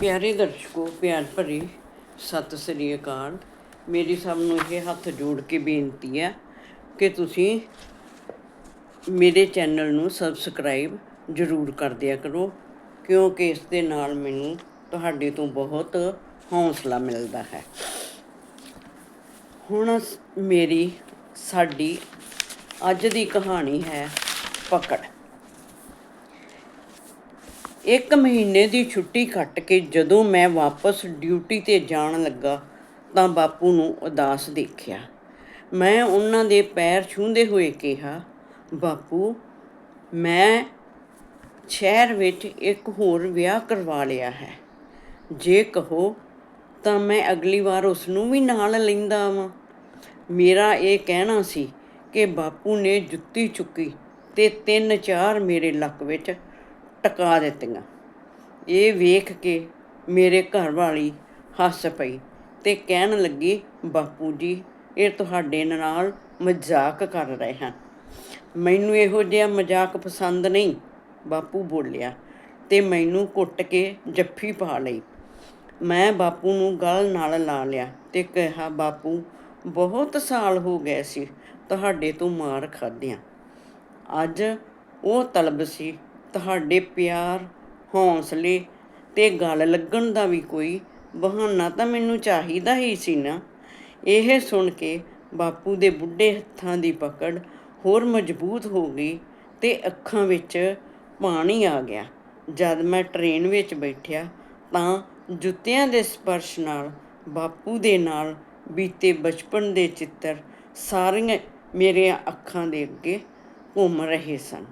ਪਿਆਰੇ ਦਰਸ਼ਕੋ, ਪਿਆਰ ਭਰੀ ਸਤਿ ਸ੍ਰੀ ਅਕਾਲ। ਮੇਰੀ ਸਭ ਨੂੰ ਇਹ ਹੱਥ ਜੋੜ ਕੇ ਬੇਨਤੀ ਹੈ ਕਿ ਤੁਸੀਂ ਮੇਰੇ ਚੈਨਲ ਨੂੰ ਸਬਸਕ੍ਰਾਈਬ ਜ਼ਰੂਰ ਕਰ ਦਿਆ ਕਰੋ, ਕਿਉਂਕਿ ਇਸ ਦੇ ਨਾਲ ਮੈਨੂੰ ਤੁਹਾਡੇ ਤੋਂ ਬਹੁਤ ਹੌਸਲਾ ਮਿਲਦਾ ਹੈ। ਹੁਣ ਮੇਰੀ ਸਾਡੀ ਅੱਜ ਦੀ ਕਹਾਣੀ ਹੈ ਪਕੜ। ਇੱਕ ਮਹੀਨੇ ਦੀ ਛੁੱਟੀ ਕੱਟ ਕੇ ਜਦੋਂ ਮੈਂ ਵਾਪਸ ਡਿਊਟੀ ਤੇ ਜਾਣ ਲੱਗਾ ਤਾਂ ਬਾਪੂ ਨੂੰ ਉਦਾਸ ਦੇਖਿਆ। ਮੈਂ ਉਹਨਾਂ ਦੇ ਪੈਰ ਛੂੰਹਦੇ ਹੋਏ ਕਿਹਾ, ਬਾਪੂ, ਮੈਂ ਸ਼ਹਿਰ ਵਿੱਚ ਇੱਕ ਹੋਰ ਵਿਆਹ ਕਰਵਾ ਲਿਆ ਹੈ। ਜੇ ਕਹੋ ਤਾਂ ਮੈਂ ਅਗਲੀ ਵਾਰ ਉਸ ਨੂੰ ਵੀ ਨਾਲ ਲੈਂਦਾ ਵਾਂ ਮੇਰਾ ਇਹ ਕਹਿਣਾ ਸੀ ਕਿ ਬਾਪੂ ਨੇ ਜੁੱਤੀ ਚੁੱਕੀ ਤੇ ਤਿੰਨ ਚਾਰ ਮੇਰੇ ਲੱਕ ਵਿੱਚ ਟਕਾ ਦਿੱਤੀਆਂ। ਇਹ ਵੇਖ ਕੇ ਮੇਰੇ ਘਰ ਵਾਲੀ ਹੱਸ ਪਈ ਤੇ ਕਹਿਣ ਲੱਗੀ, ਬਾਪੂ ਜੀ, ਇਹ ਤੁਹਾਡੇ ਨਾਲ ਮਜ਼ਾਕ ਕਰ ਰਹੇ ਹਨ। ਮੈਨੂੰ ਇਹੋ ਜਿਹਾ ਮਜ਼ਾਕ ਪਸੰਦ ਨਹੀਂ। ਬਾਪੂ ਬੋਲਿਆ ਤੇ ਮੈਨੂੰ ਕੁੱਟ ਕੇ ਜੱਫੀ ਪਾ ਲਈ। ਮੈਂ ਬਾਪੂ ਨੂੰ ਗਲ ਨਾਲ ਲਾ ਲਿਆ ਤੇ ਕਿਹਾ, ਬਾਪੂ, ਬਹੁਤ ਸਾਲ ਹੋ ਗਏ ਸੀ, ਤੁਹਾਡੇ ਤੋਂ ਮਾਰ ਖਾਧਿਆਂ। ਅੱਜ ਉਹ ਤਲਬ ਸੀ ਤੁਹਾਡੇ ਪਿਆਰ, ਹੌਸਲੇ ਤੇ ਗੱਲ ਲੱਗਣ ਦਾ ਵੀ ਕੋਈ ਬਹਾਨਾ ਤਾਂ ਮੈਨੂੰ ਚਾਹੀਦਾ ਹੀ ਸੀ ਨਾ। ਇਹ ਸੁਣ ਕੇ ਬਾਪੂ ਦੇ ਬੁੱਢੇ ਹੱਥਾਂ ਦੀ ਪਕੜ ਹੋਰ ਮਜ਼ਬੂਤ ਹੋ ਗਈ ਤੇ ਅੱਖਾਂ ਵਿੱਚ ਪਾਣੀ ਆ ਗਿਆ। ਜਦ ਮੈਂ ਟ੍ਰੇਨ ਵਿੱਚ ਬੈਠਿਆ ਤਾਂ ਜੁੱਤਿਆਂ ਦੇ ਸਪਰਸ਼ ਨਾਲ, ਬਾਪੂ ਦੇ ਨਾਲ ਬੀਤੇ ਬਚਪਨ ਦੇ ਚਿੱਤਰ ਸਾਰੀਆਂ ਮੇਰੀਆਂ ਅੱਖਾਂ ਦੇ ਅੱਗੇ ਘੁੰਮ ਰਹੇ ਸਨ।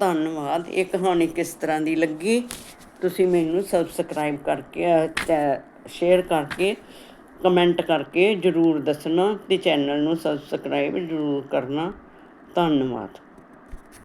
ਧੰਨਵਾਦ। ਇਹ ਕਹਾਣੀ ਕਿਸ ਤਰ੍ਹਾਂ ਦੀ ਲੱਗੀ, ਤੁਸੀਂ ਮੈਨੂੰ ਸਬਸਕ੍ਰਾਈਬ ਕਰਕੇ ਸ਼ੇਅਰ ਕਰਕੇ ਕਮੈਂਟ ਕਰਕੇ ਜਰੂਰ ਦੱਸਣਾ ਤੇ ਚੈਨਲ ਨੂੰ ਸਬਸਕ੍ਰਾਈਬ ਜਰੂਰ ਕਰਨਾ। ਧੰਨਵਾਦ।